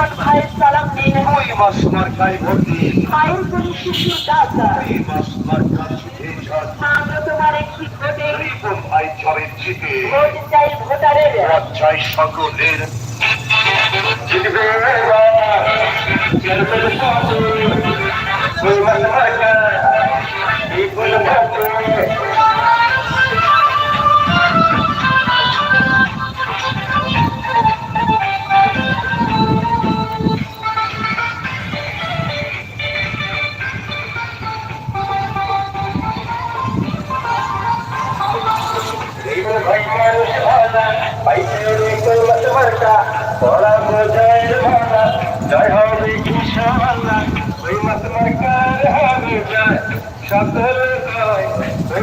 রিপন ভাইয়ের সালাম নিন ওই মাস মার্কায় ভোট মায়ের জন্য শিশু দাদা ওই মাস মার্কার আমরা তোমার একটি ভোটে ভাই চলে জিতে ভোট চাই ভোটারের। সকলের জিতবে ওই রিপন ভাই। মার্কা বড়া বোঝায় ভালা জয় হবে ইনশাআল্লাহ ওই মাস মার্কার হবে জয় সকল জয়, ওই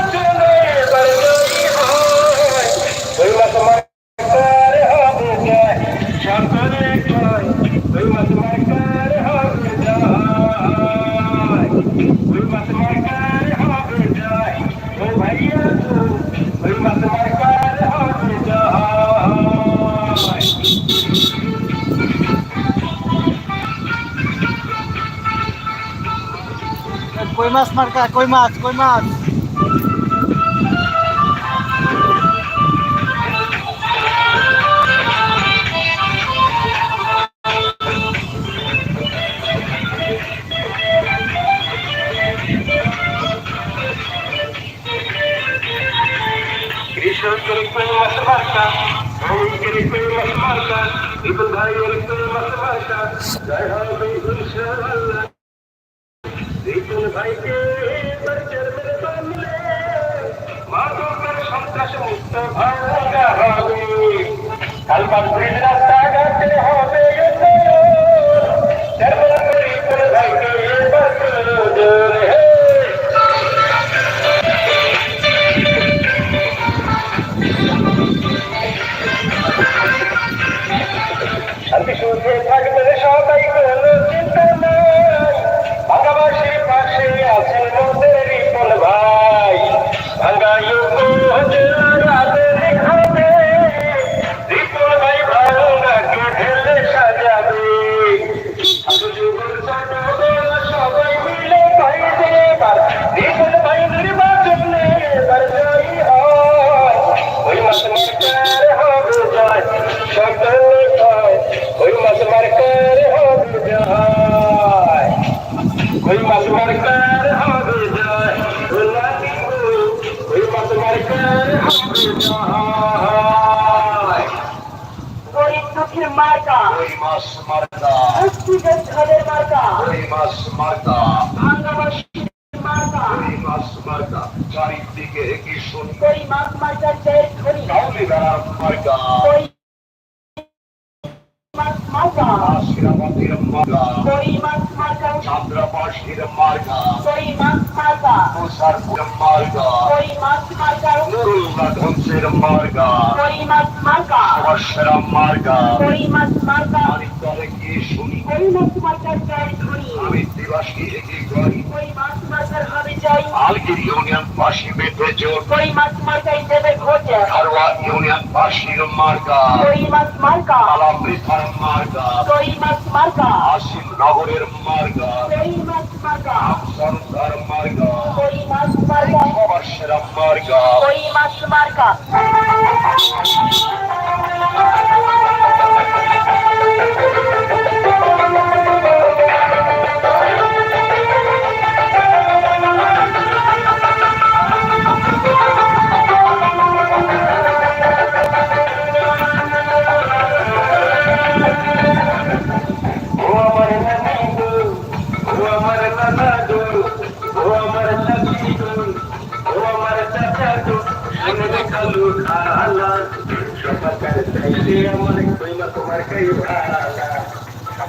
মাছ মার্কা কই মাছ কই মাছ? কৃষকের কই মাস মার্কা শ্রমিকের কই মাস মার্কা ইবুল ভাইয়ের কই মাস মার্কা জয় হবে ইনশাআল্লাহ রিপুন ভাইকে পরিচয় মেরে বানলে মাদকের মুক্ত ভাঙ্গা হবে মুক্তিযোদ্ধাদের মার্কা। মাস মার্কা। ভাঙ্গাবাসীর মার্কা। মাস মার্কা। চারিদিকে কি সুন্দর। ওই মাছ মার্কার জয়ের ধ্বনি। বেড়ার মার্কা। ওই মাছ মার্কা আশিরাবাদের মার্কা ওই মাছ মার্কা চান্দ্রাবাসীর মার্কা মাছ মার্কা তুষারপুর মার্কা মাছ মার্কা নুরুল্লাহ ধ্বংসের মার্কা মাছ মার্কা অশ্বরা মার্কা মাছ মার্কা তরে কি শুনি কই মাছ মার্কার গাড়ি ধরি আমি দিবাসী এগি করি কই মাছ মার্কার হবে যাই আলগির ইউনিয়ন বাসী বেঁধে জোর কই মাছ মার্কাই দেবে ভোটে খারোয়া ইউনিয়ন বাসীর মার্কা। কই মাছ মার্কা? আলামৃথার মার্কা কই মাছ মার্কা আসিম নগরের মার্কা? কই মাছ মার্কা?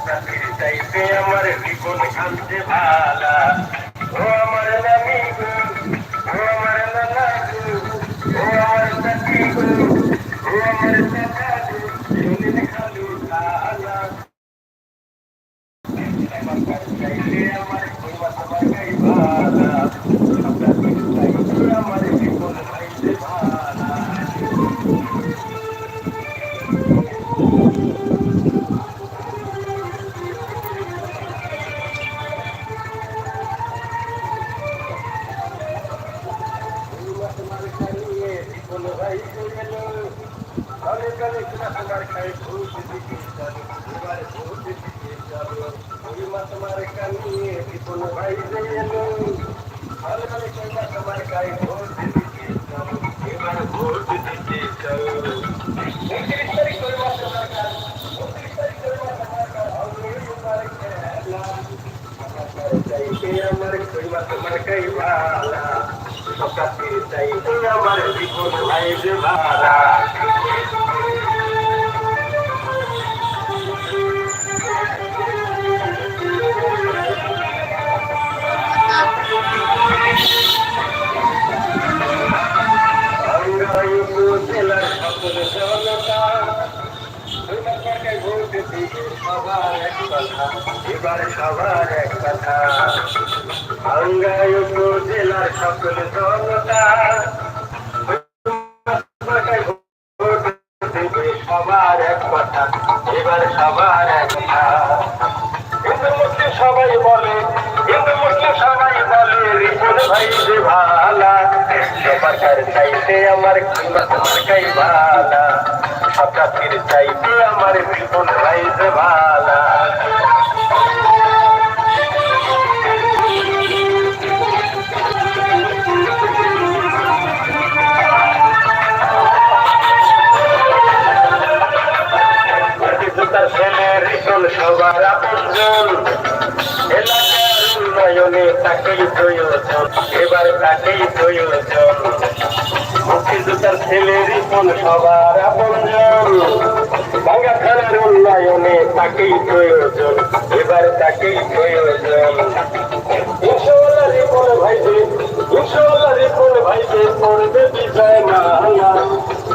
সকাল চাইতে আমার জীবন কান্দে ভালা। ও আমার গো, ও আমার নানা ও আমার গো, ও আমার চাচা গো শুনে খালু খালা আমার কইমা তোমার কই ভালা। সকালে চাইতে আমার জীবন ভাই যে ভালা সবার এক কথা। এবার সবার এক কথা। অঙ্গায়ু জেলার সকল জনতা সরকার চাইতে আমার কাই ভালা সরকার চাইতে আমার ভাই যে ভালা সবার আপনজন এলাকার উন্নয়নে তাকেই প্রয়োজন এবার তাকেই প্রয়োজন। মুক্তিযোদ্ধার ছেলে রিপন সবার আপনজন বাংলা থানার উন্নয়নে তাকেই প্রয়োজন। এবার তাকেই প্রয়োজন। ইনশাআল্লাহ রিপন ভাইবে ইনশাআল্লাহ রিপন ভাইবে করবে বিজয় মালা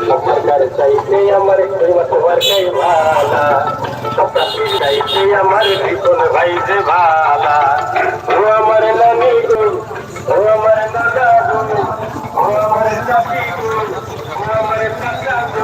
সরকার চাইতে আমার তোমার কাই ভালা। সরকার চাইতে আমার রিপন ভাই যে ভালা ও আমার নানি গো ও আমার দাদা গো ও আমার চাচি গো ও আমার চাচা গো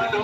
খালু